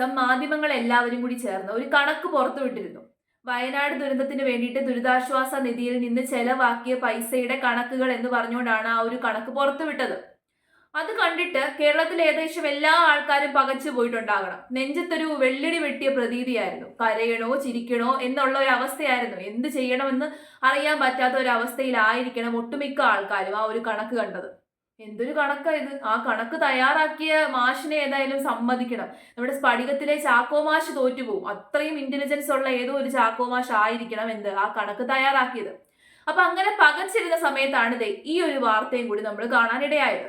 ദിവസം മാധ്യമങ്ങൾ എല്ലാവരും കൂടി ചേർന്ന് ഒരു കണക്ക് പുറത്തുവിട്ടിരുന്നു. വയനാട് ദുരന്തത്തിന് വേണ്ടിയിട്ട് ദുരിതാശ്വാസ നിധിയിൽ നിന്ന് ചെലവാക്കിയ പൈസയുടെ കണക്കുകൾ എന്ന് പറഞ്ഞുകൊണ്ടാണ് ആ ഒരു കണക്ക് പുറത്തുവിട്ടത്. അത് കണ്ടിട്ട് കേരളത്തിലെ ഏകദേശം എല്ലാ ആൾക്കാരും പകച്ചു പോയിട്ടുണ്ടാകണം. നെഞ്ചത്തൊരു വെള്ളിടി വെട്ടിയ പ്രതീതിയായിരുന്നു. കരയണോ ചിരിക്കണോ എന്നുള്ള ഒരു അവസ്ഥയായിരുന്നു. എന്ത് ചെയ്യണമെന്ന് അറിയാൻ പറ്റാത്ത ഒരു അവസ്ഥയിലായിരിക്കണം ഒട്ടുമിക്ക ആൾക്കാരും ആ ഒരു കണക്ക് കണ്ടത്. എന്തൊരു കണക്കാ ഇത്? ആ കണക്ക് തയ്യാറാക്കിയ മാഷിനെ ഏതായാലും സമ്മതിക്കണം. നമ്മുടെ സ്ഫടികത്തിലെ ചാക്കോ മാഷ് തോറ്റുപോകും. അത്രയും ഇന്റലിജൻസ് ഉള്ള ഏതോ ഒരു ചാക്കോ മാഷ് ആയിരിക്കണം എന്ത് ആ കണക്ക് തയ്യാറാക്കിയത്. അപ്പൊ അങ്ങനെ പകച്ചിരുന്ന സമയത്താണ് ഈ ഒരു വാർത്തയും കൂടി നമ്മൾ കാണാനിടയായത്.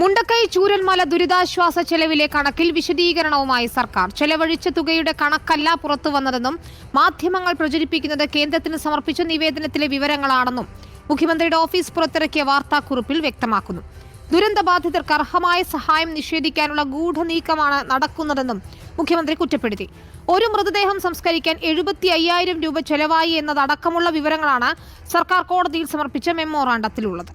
മുണ്ടക്കൈ ചൂരന്മല ദുരിതാശ്വാസ ചെലവിലെ കണക്കിൽ വിശദീകരണവുമായി സർക്കാർ ചെലവഴിച്ച തുകയുടെ കണക്കല്ല പുറത്തു വന്നതെന്നും മാധ്യമങ്ങൾ പ്രചരിപ്പിക്കുന്നത് കേന്ദ്രത്തിന് സമർപ്പിച്ച നിവേദനത്തിലെ വിവരങ്ങളാണെന്നും മുഖ്യമന്ത്രിയുടെ ഓഫീസ് പുറത്തിറക്കിയ വാർത്താക്കുറിപ്പിൽ വ്യക്തമാക്കുന്നു. ദുരന്തബാധിതർക്ക് അർഹമായ സഹായം നിഷേധിക്കാനുള്ള ഗൂഢനീക്കമാണ് നടക്കുന്നതെന്നും മുഖ്യമന്ത്രി കുറ്റപ്പെടുത്തി. ഒരു മൃതദേഹം സംസ്കരിക്കാൻ എഴുപത്തി അയ്യായിരം രൂപ ചെലവായി എന്നതടക്കമുള്ള വിവരങ്ങളാണ് സർക്കാർ കോടതിയിൽ സമർപ്പിച്ച മെമ്മോറാണ്ടത്തിലുള്ളത്.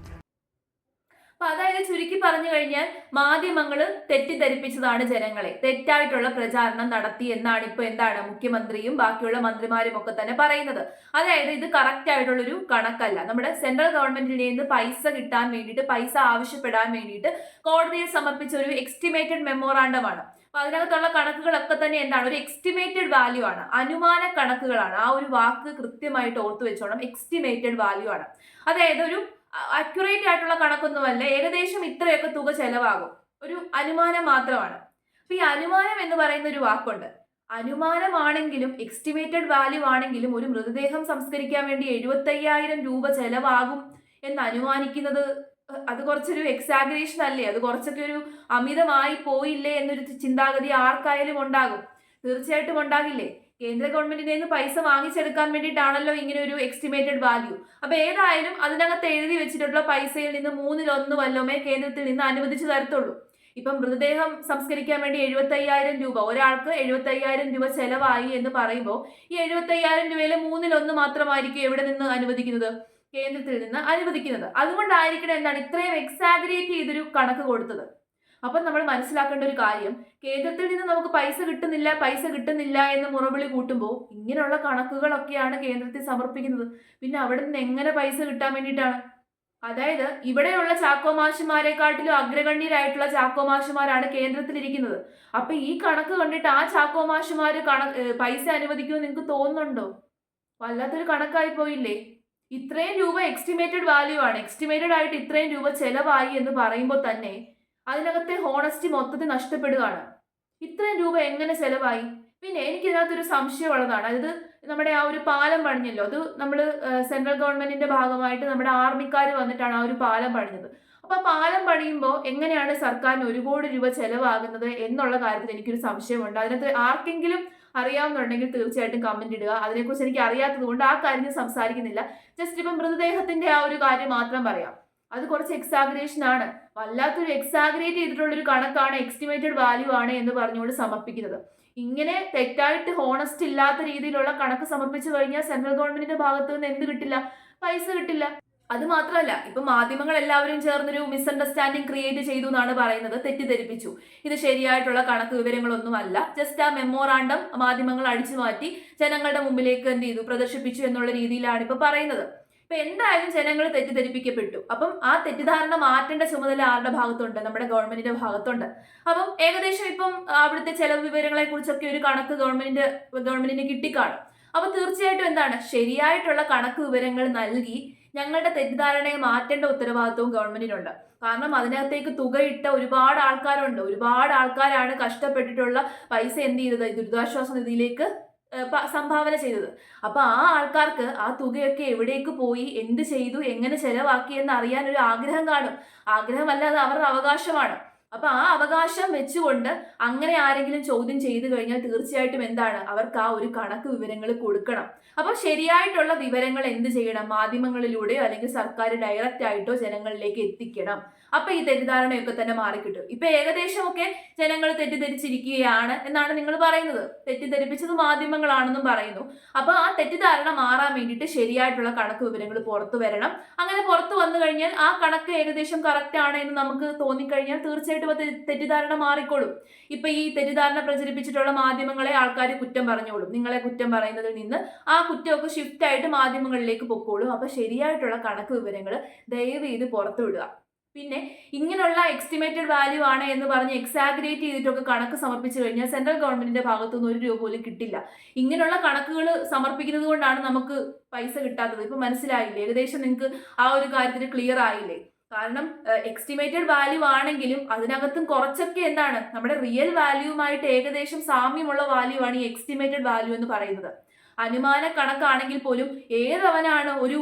അപ്പൊ അതായത് ചുരുക്കി പറഞ്ഞു കഴിഞ്ഞാൽ മാധ്യമങ്ങൾ തെറ്റിദ്ധരിപ്പിച്ചതാണ് ജനങ്ങളെ. തെറ്റായിട്ടുള്ള പ്രചാരണം നടത്തി എന്നാണ് ഇപ്പൊ എന്താണ് മുഖ്യമന്ത്രിയും ബാക്കിയുള്ള മന്ത്രിമാരും ഒക്കെ തന്നെ പറയുന്നത്. അതായത് ഇത് കറക്റ്റ് ആയിട്ടുള്ളൊരു കണക്കല്ല. നമ്മുടെ സെൻട്രൽ ഗവൺമെന്റിൽ നിന്ന് പൈസ കിട്ടാൻ വേണ്ടിയിട്ട് പൈസ ആവശ്യപ്പെടാൻ വേണ്ടിയിട്ട് കോടതിയിൽ സമർപ്പിച്ച ഒരു എസ്റ്റിമേറ്റഡ് മെമ്മോറാണ്ടമാണ് അപ്പൊ അതിനകത്തുള്ള കണക്കുകളൊക്കെ തന്നെ എന്താണ്? ഒരു എക്സ്റ്റിമേറ്റഡ് വാല്യൂ ആണ്. അനുമാന കണക്കുകളാണ്. ആ ഒരു വാക്ക് കൃത്യമായിട്ട് ഓർത്തു വെച്ചോണം. എക്സ്റ്റിമേറ്റഡ് വാല്യൂ ആണ്. അതായത് ഒരു അക്യുറേറ്റ് ആയിട്ടുള്ള കണക്കൊന്നുമല്ല. ഏകദേശം ഇത്രയൊക്കെ തുക ചെലവാകും. ഒരു അനുമാനം മാത്രമാണ്. അപ്പൊ ഈ അനുമാനം എന്ന് പറയുന്ന ഒരു വാക്കുണ്ട്. അനുമാനമാണെങ്കിലും എക്സ്റ്റിമേറ്റഡ് വാല്യൂ ആണെങ്കിലും ഒരു മൃതദേഹം സംസ്കരിക്കാൻ വേണ്ടി എഴുപത്തയ്യായിരം രൂപ ചെലവാകും എന്ന് അനുമാനിക്കുന്നത് അത് കുറച്ചൊരു എക്സാഗ്രേഷൻ അല്ലേ? അത് കുറച്ചൊക്കെ ഒരു അമിതമായി പോയില്ലേ എന്നൊരു ചിന്താഗതി ആർക്കായാലും ഉണ്ടാകും. തീർച്ചയായിട്ടും ഉണ്ടാകില്ലേ? കേന്ദ്ര ഗവൺമെന്റിന്റെ നിന്ന് പൈസ വാങ്ങിച്ചെടുക്കാൻ വേണ്ടിയിട്ടാണല്ലോ ഇങ്ങനെ ഒരു എസ്റ്റിമേറ്റഡ് വാല്യൂ അപ്പൊ ഏതായാലും അതിനകത്ത് എഴുതി വെച്ചിട്ടുള്ള പൈസയിൽ നിന്ന് മൂന്നിലൊന്ന് വല്ലമേ കേന്ദ്രത്തിൽ നിന്ന് അനുവദിച്ചു തരത്തുള്ളൂ. ഇപ്പം മൃതദേഹം സംസ്കരിക്കാൻ വേണ്ടി എഴുപത്തയ്യായിരം രൂപ ഒരാൾക്ക് എഴുപത്തയ്യായിരം രൂപ ചെലവായി എന്ന് പറയുമ്പോൾ ഈ എഴുപത്തയ്യായിരം രൂപയിലെ മൂന്നിലൊന്ന് മാത്രമായിരിക്കും എവിടെ നിന്ന് അനുവദിക്കുന്നത്? കേന്ദ്രത്തിൽ നിന്ന് അനുവദിക്കുന്നത്. അതുകൊണ്ടായിരിക്കണം എന്താണ് ഇത്രയും എക്സാഗ്രേറ്റ് ചെയ്തൊരു കണക്ക് കൊടുത്തത്. അപ്പം നമ്മൾ മനസ്സിലാക്കേണ്ട ഒരു കാര്യം കേന്ദ്രത്തിൽ നിന്ന് നമുക്ക് പൈസ കിട്ടുന്നില്ല പൈസ കിട്ടുന്നില്ല എന്ന് മുറവിളി കൂട്ടുമ്പോൾ ഇങ്ങനെയുള്ള കണക്കുകളൊക്കെയാണ് കേന്ദ്രത്തിൽ സമർപ്പിക്കുന്നത്. പിന്നെ അവിടെ നിന്ന് എങ്ങനെ പൈസ കിട്ടാൻ വേണ്ടിയിട്ടാണ്? അതായത് ഇവിടെയുള്ള ചാക്കോമാശിമാരെക്കാട്ടിലും അഗ്രഗണ്യരായിട്ടുള്ള കേന്ദ്രത്തിൽ കേന്ദ്രത്തിലിരിക്കുന്നത്. അപ്പൊ ഈ കണക്ക് കണ്ടിട്ട് ആ ചാക്കോമാശിമാര് കണ പൈസ അനുവദിക്കുമെന്ന് നിങ്ങൾക്ക് തോന്നുന്നുണ്ടോ? വല്ലാത്തൊരു കണക്കായി പോയില്ലേ? ഇത്രയും രൂപ എക്സ്റ്റിമേറ്റഡ് വാല്യൂ ആണ്. എക്സ്റ്റിമേറ്റഡ് ആയിട്ട് ഇത്രയും രൂപ ചെലവായി എന്ന് പറയുമ്പോൾ തന്നെ അതിനകത്തെ ഹോണസ്റ്റി മൊത്തത്തിൽ നഷ്ടപ്പെടുകയാണ്. ഇത്രയും രൂപ എങ്ങനെ ചെലവായി? പിന്നെ എനിക്ക് ഇതിനകത്തൊരു സംശയമുള്ളതാണ്. അതായത് നമ്മുടെ ആ ഒരു പാലം പണിഞ്ഞല്ലോ. അത് നമ്മൾ സെൻട്രൽ ഗവൺമെന്റിന്റെ ഭാഗമായിട്ട് നമ്മുടെ ആർമിക്കാർ വന്നിട്ടാണ് ആ ഒരു പാലം പണിഞ്ഞത്. അപ്പൊ ആ പാലം പണിയുമ്പോൾ എങ്ങനെയാണ് സർക്കാരിന് ഒരു കോടി രൂപ ചെലവാകുന്നത് എന്നുള്ള കാര്യത്തിൽ എനിക്കൊരു സംശയമുണ്ട്. അതിനകത്ത് ആർക്കെങ്കിലും അറിയാവുന്നുണ്ടെങ്കിൽ തീർച്ചയായിട്ടും കമന്റ് ഇടുക. അതിനെക്കുറിച്ച് എനിക്ക് അറിയാത്തത് കൊണ്ട് ആ കാര്യം സംസാരിക്കുന്നില്ല. ജസ്റ്റ് ഇപ്പം മൃതദേഹത്തിന്റെ ആ ഒരു കാര്യം മാത്രം പറയാം. അത് കുറച്ച് എക്സാഗ്രേഷൻ ആണ്. വല്ലാത്തൊരു എക്സാഗ്രേറ്റ് ചെയ്തിട്ടുള്ള ഒരു കണക്കാണ് എക്സ്റ്റിമേറ്റഡ് വാല്യൂ ആണ് എന്ന് പറഞ്ഞുകൊണ്ട് സമർപ്പിക്കുന്നത്. ഇങ്ങനെ തെറ്റായിട്ട് ഹോണസ്റ്റ് ഇല്ലാത്ത രീതിയിലുള്ള കണക്ക് സമർപ്പിച്ചു കഴിഞ്ഞാൽ സെൻട്രൽ ഗവൺമെന്റിന്റെ ഭാഗത്തു നിന്ന് എന്ത് കിട്ടില്ല? പൈസ കിട്ടില്ല. അത് മാത്രമല്ല ഇപ്പൊ മാധ്യമങ്ങൾ എല്ലാവരും ചേർന്നൊരു മിസ്അണ്ടർസ്റ്റാൻഡിങ് ക്രിയേറ്റ് ചെയ്തു എന്നാണ് പറയുന്നത്. തെറ്റിദ്ധരിപ്പിച്ചു. ഇത് ശരിയായിട്ടുള്ള കണക്ക് വിവരങ്ങളൊന്നുമല്ല. ജസ്റ്റ് ആ മെമ്മോറാണ്ടം മാധ്യമങ്ങൾ അടിച്ചു മാറ്റി ജനങ്ങളുടെ മുമ്പിലേക്ക് എന്ത് ചെയ്തു? പ്രദർശിപ്പിച്ചു എന്നുള്ള രീതിയിലാണ് ഇപ്പൊ പറയുന്നത്. ഇപ്പൊ എന്തായാലും ജനങ്ങൾ തെറ്റിദ്ധരിപ്പിക്കപ്പെട്ടു. അപ്പം ആ തെറ്റിദ്ധാരണ മാറ്റേണ്ട ചുമതല ആരുടെ ഭാഗത്തുണ്ട്? നമ്മുടെ ഗവൺമെന്റിന്റെ ഭാഗത്തുണ്ട്. അപ്പം ഏകദേശം ഇപ്പം അവിടുത്തെ ചെലവ് വിവരങ്ങളെ കുറിച്ചൊക്കെ ഒരു കണക്ക് ഗവൺമെന്റിന്റെ ഗവൺമെന്റിന് കിട്ടിക്കാണും. അപ്പൊ തീർച്ചയായിട്ടും എന്താണ്? ശരിയായിട്ടുള്ള കണക്ക് വിവരങ്ങൾ നൽകി ഞങ്ങളുടെ തെറ്റിദ്ധാരണയെ മാറ്റേണ്ട ഉത്തരവാദിത്വവും ഗവൺമെന്റിനുണ്ട്. കാരണം അതിനകത്തേക്ക് തുകയിട്ട ഒരുപാട് ആൾക്കാരുണ്ട്. ഒരുപാട് ആൾക്കാരാണ് കഷ്ടപ്പെട്ടിട്ടുള്ള പൈസ എന്ത് ചെയ്തത്? ദുരിതാശ്വാസ നിധിയിലേക്ക് സംഭാവന ചെയ്തത്. അപ്പൊ ആ ആൾക്കാർക്ക് ആ തുകയൊക്കെ എവിടേക്ക് പോയി എന്ത് ചെയ്തു എങ്ങനെ ചെലവാക്കി എന്ന് അറിയാൻ ഒരു ആഗ്രഹം കാണും. ആഗ്രഹമല്ലാതെ അവരുടെ അവകാശമാണ്. അപ്പൊ ആ അവകാശം വെച്ചുകൊണ്ട് അങ്ങനെ ആരെങ്കിലും ചോദ്യം ചെയ്തു കഴിഞ്ഞാൽ തീർച്ചയായിട്ടും എന്താണ്? അവർക്ക് ആ ഒരു കണക്ക് വിവരങ്ങൾ കൊടുക്കണം. അപ്പൊ ശരിയായിട്ടുള്ള വിവരങ്ങൾ എന്ത് ചെയ്യണം? മാധ്യമങ്ങളിലൂടെയോ അല്ലെങ്കിൽ സർക്കാർ ഡയറക്റ്റ് ആയിട്ടോ ജനങ്ങളിലേക്ക് എത്തിക്കണം. അപ്പൊ ഈ തെറ്റിദ്ധാരണയൊക്കെ തന്നെ മാറിക്കിട്ടും. ഇപ്പൊ ഏകദേശമൊക്കെ ജനങ്ങൾ തെറ്റിദ്ധരിച്ചിരിക്കുകയാണ് എന്നാണ് നിങ്ങൾ പറയുന്നത്. തെറ്റിദ്ധരിപ്പിച്ചത് മാധ്യമങ്ങളാണെന്നും പറയുന്നു. അപ്പൊ ആ തെറ്റിദ്ധാരണ മാറാൻ വേണ്ടിയിട്ട് ശരിയായിട്ടുള്ള കണക്ക് വിവരങ്ങൾ പുറത്തു വരണം. അങ്ങനെ പുറത്തു വന്നു കഴിഞ്ഞാൽ ആ കണക്ക് ഏകദേശം കറക്റ്റ് ആണ് എന്ന് നമുക്ക് തോന്നിക്കഴിഞ്ഞാൽ തീർച്ചയായിട്ടും തെ- തെറ്റിദ്ധാരണ മാറിക്കോളും. ഇപ്പൊ ഈ തെറ്റിദ്ധാരണ പ്രചരിപ്പിച്ചിട്ടുള്ള മാധ്യമങ്ങളെ ആൾക്കാർ കുറ്റം പറഞ്ഞോളും. നിങ്ങളെ കുറ്റം പറയുന്നതിൽ നിന്ന് ആ കുറ്റമൊക്കെ ഷിഫ്റ്റ് ആയിട്ട് മാധ്യമങ്ങളിലേക്ക് പൊക്കോളും. അപ്പൊ ശരിയായിട്ടുള്ള കണക്ക് വിവരങ്ങൾ ദയവ് ചെയ്ത് പുറത്തു വിടുക. പിന്നെ ഇങ്ങനെയുള്ള എക്സ്റ്റിമേറ്റഡ് വാല്യൂ ആണ് എന്ന് പറഞ്ഞ് എക്സാഗ്രേറ്റ് ചെയ്തിട്ടൊക്കെ കണക്ക് സമർപ്പിച്ചു കഴിഞ്ഞാൽ സെൻട്രൽ ഗവൺമെന്റിന്റെ ഭാഗത്തുനിന്ന് ഒരു രൂപ പോലും കിട്ടില്ല. ഇങ്ങനെയുള്ള കണക്കുകൾ സമർപ്പിക്കുന്നത് കൊണ്ടാണ് നമുക്ക് പൈസ കിട്ടാത്തത്. ഇപ്പൊ മനസ്സിലായില്ലേ? ഏകദേശം നിങ്ങൾക്ക് ആ ഒരു കാര്യത്തിന് ക്ലിയർ ആയില്ലേ? കാരണം എക്സ്റ്റിമേറ്റഡ് വാല്യൂ ആണെങ്കിലും അതിനകത്തും കുറച്ചൊക്കെ എന്താണ് നമ്മുടെ റിയൽ വാല്യൂമായിട്ട് ഏകദേശം സാമ്യമുള്ള വാല്യൂ ആണ് ഈ എക്സ്റ്റിമേറ്റഡ് വാല്യൂ എന്ന് പറയുന്നത്. അനുമാന കണക്കാണെങ്കിൽ പോലും ഏതവനാണ് ഒരു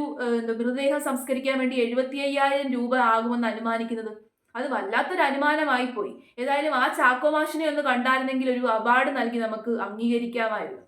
മൃതദേഹം സംസ്കരിക്കാൻ വേണ്ടി എഴുപത്തി അയ്യായിരം രൂപ ആകുമെന്ന് അനുമാനിക്കുന്നത്? അത് വല്ലാത്തൊരു അനുമാനമായി പോയി ഏതായാലും ആ ചാക്കോമാഷിനെ ഒന്ന് കണ്ടായിരുന്നെങ്കിൽ ഒരു അവാർഡ് നൽകി നമുക്ക് അംഗീകരിക്കാമായിരുന്നു.